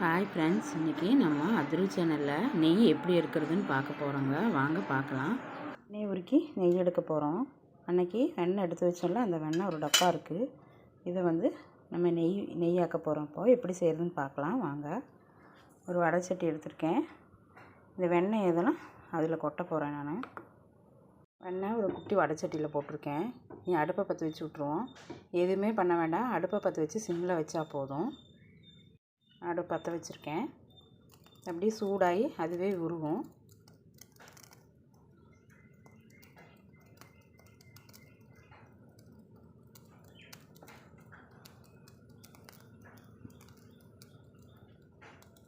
Hi friends இன்றைக்கி நம்ம அதிரு சேனலில் நெய் எப்படி எடுக்கிறதுன்னு பார்க்க போகிறோங்க வாங்க பார்க்கலாம். நெய் உருக்கி நெய் எடுக்க போகிறோம் அன்னைக்கு வெண்ணெய் எடுத்து வச்சோம்ல அந்த வெண்ணெய் ஒரு டப்பா இருக்குது இதை வந்து நம்ம நெய் நெய் ஆக்க போகிறோம் இப்போ. எப்படி செய்கிறதுன்னு பார்க்கலாம். வாங்க. ஒரு வடை சட்டி எடுத்திருக்கேன். இந்த வெண்ணெய் இதெல்லாம் அதில் கொட்ட போகிறேன் நான். வெண்ணெய் ஒரு குட்டி வடைச்சட்டியில் போட்டிருக்கேன். நீ அடுப்பை பற்ற வச்சு விட்ருவோம் எதுவுமே பண்ண வேண்டாம். அடுப்பை பற்ற வச்சு சிம்மில் வச்சா போதும். அடுப்பு பற்ற வச்சுருக்கேன். அப்படியே சூடாகி அதுவே உருகும்.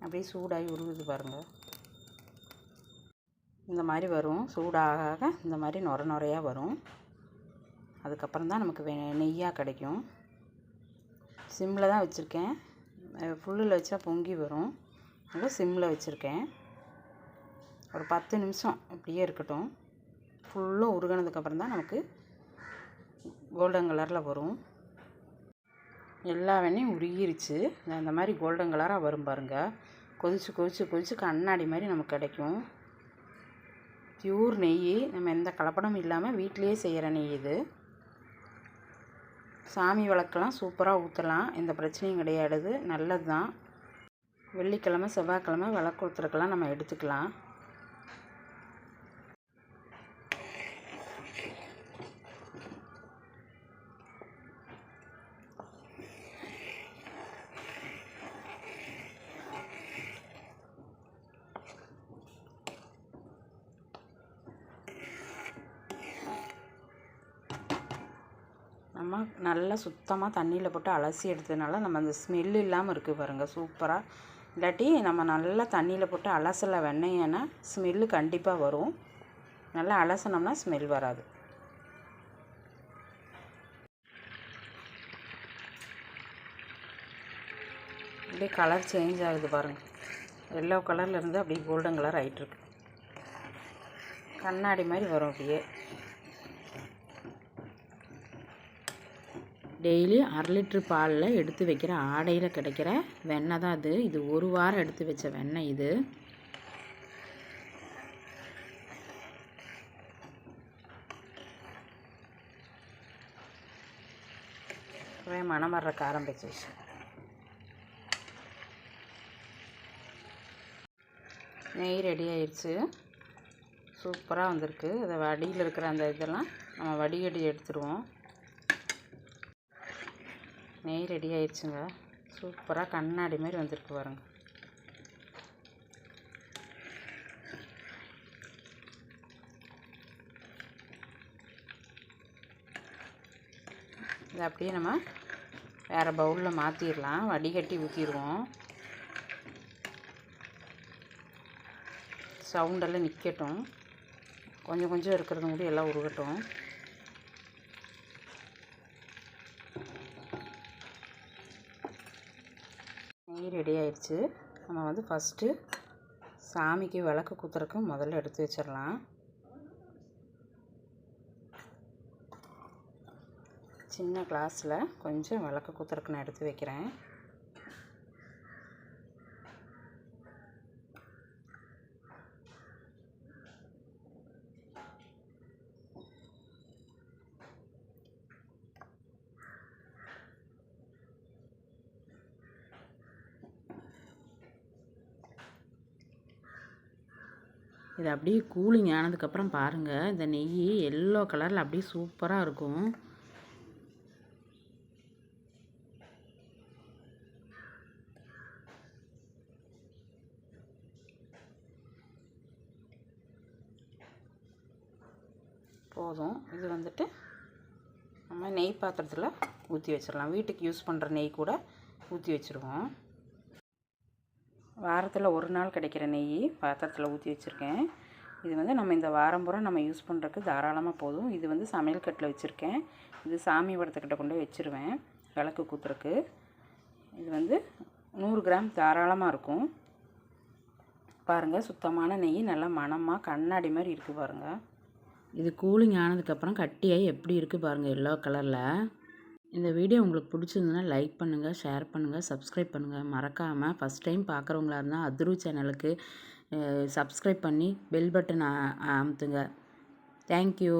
அப்படியே சூடாகி உருகுது பாருங்கள் இந்த மாதிரி வரும். சூடாக ஆக இந்த மாதிரி நுர நுறையாக வரும். அதுக்கப்புறம் தான் நமக்கு நெய்யாக கிடைக்கும். சிம்மில் தான் வச்சுருக்கேன். ஃபுல்லில் வச்சா பொங்கி வரும். நல்லா சிம்மில் வச்சுருக்கேன். ஒரு பத்து நிமிஷம் இப்படியே இருக்கட்டும். ஃபுல்லும் உருகினதுக்கப்புறம் தான் நமக்கு கோல்டன் கலரில் வரும். எல்லா வெண்ணையும் உருகிருச்சு. அந்த மாதிரி கோல்டன் கலராக வரும் பாருங்கள் கொதிச்சு கொதிச்சு கொதிச்சு கண்ணாடி மாதிரி நமக்கு கிடைக்கும். பியூர் நெய். நம்ம எந்த கலப்படமும் இல்லாமல் வீட்டிலையே செய்கிற நெய் இது. சாமி விளக்கெல்லாம் சூப்பராக ஊற்றலாம் எந்த பிரச்சனையும் கிடையாது. நல்லது தான் வெள்ளிக்கிழமை செவ்வாய்க்கிழமை விளக்கு ஊற்றுறக்கெல்லாம் நம்ம எடுத்துக்கலாம். நம்ம நல்லா சுத்தமாக தண்ணியில் போட்டு அலசி எடுத்ததுனால நம்ம அந்த ஸ்மெல் இல்லாமல் இருக்குது பாருங்கள் சூப்பராக இல்லாட்டி நம்ம நல்லா தண்ணியில் போட்டு அலசலை வெண்ணெய்னா ஸ்மெல்லு கண்டிப்பாக வரும். நல்லா அலசினோம்னா ஸ்மெல் வராது. அப்படியே கலர் சேஞ்ச் ஆகுது பாருங்கள் எல்லோ கலர்லேருந்து அப்படியே கோல்டன் கலர் ஆகிட்டுருக்கு கண்ணாடி மாதிரி வரும் அப்படியே. டெய்லி அரை லிட்ரு பாலில் எடுத்து வைக்கிற ஆடையில் கிடைக்கிற வெண்ணெய் தான் அது இது ஒரு வாரம் எடுத்து வச்ச வெண்ணெய் இது. மனம் வர்றக்க ஆரம்பிச்சிச்சு நெய் ரெடி ஆயிடுச்சு சூப்பராக வந்திருக்கு. அதை வடியில் இருக்கிற அந்த இதெல்லாம் நம்ம வடிகட்டி எடுத்துருவோம். நெய் ரெடி ஆயிடுச்சுங்க. சூப்பராக கண்ணாடி மாதிரி வந்திருக்கு பாருங்க. இதை அப்படியே நம்ம வேறு பவுலில் மாற்றிடலாம் வடிகட்டி ஊற்றிடுவோம் சவுண்டெல்லாம் நிற்கட்டும் கொஞ்சம் கொஞ்சம் இருக்கிறது கூட எல்லாம் உருகட்டும். நெய் ரெடி ஆயிடுச்சு. நம்ம வந்து ஃபஸ்ட்டு சாமிக்கு விளக்கு குத்துறக்கு முதல்ல எடுத்து வச்சிடலாம். சின்ன கிளாஸில் கொஞ்சம் விளக்கு குத்துறக்கு நான் எடுத்து வைக்கிறேன். இது அப்படியே கூலிங் ஆனதுக்கப்புறம் பாருங்கள் இந்த நெய் எல்லோ கலரில் அப்படியே சூப்பராக இருக்கும். போதும். இது வந்துட்டு நம்ம நெய் பாத்திரத்தில் ஊற்றி வச்சிடலாம் வீட்டுக்கு யூஸ் பண்ணுற நெய் கூட ஊற்றி வச்சுருவோம். வாரத்தில் ஒரு நாள் கிடைக்கிற நெய் பாத்திரத்தில் ஊற்றி வச்சுருக்கேன். இது வந்து நம்ம இந்த வாரம் பூரா நம்ம யூஸ் பண்ணுறதுக்கு தாராளமாக போதும். இது வந்து சமையல் கட்டில் வச்சுருக்கேன். இது சாமி படத்துக்கிட்ட கொண்டு போய் வச்சுருவேன் விளக்கு கூத்துறக்கு இது வந்து நூறு கிராம் தாராளமாக இருக்கும். பாருங்கள் சுத்தமான நெய் நல்லா மணமாக கண்ணாடி மாதிரி இருக்குது பாருங்கள் இது கூலிங் ஆனதுக்கப்புறம் கட்டியாகி எப்படி இருக்குது பாருங்கள் எல்லோ கலரில் இந்த வீடியோ உங்களுக்கு பிடிச்சிருந்ததுன்னா லைக் பண்ணுங்கள் ஷேர் பண்ணுங்கள் சப்ஸ்கிரைப் பண்ணுங்கள் மறக்காமல் ஃபஸ்ட் டைம் பார்க்குறவங்களா இருந்தால் அதுரு சேனலுக்கு சப்ஸ்கிரைப் பண்ணி பெல் பட்டன் அமுத்துங்க. தேங்க்யூ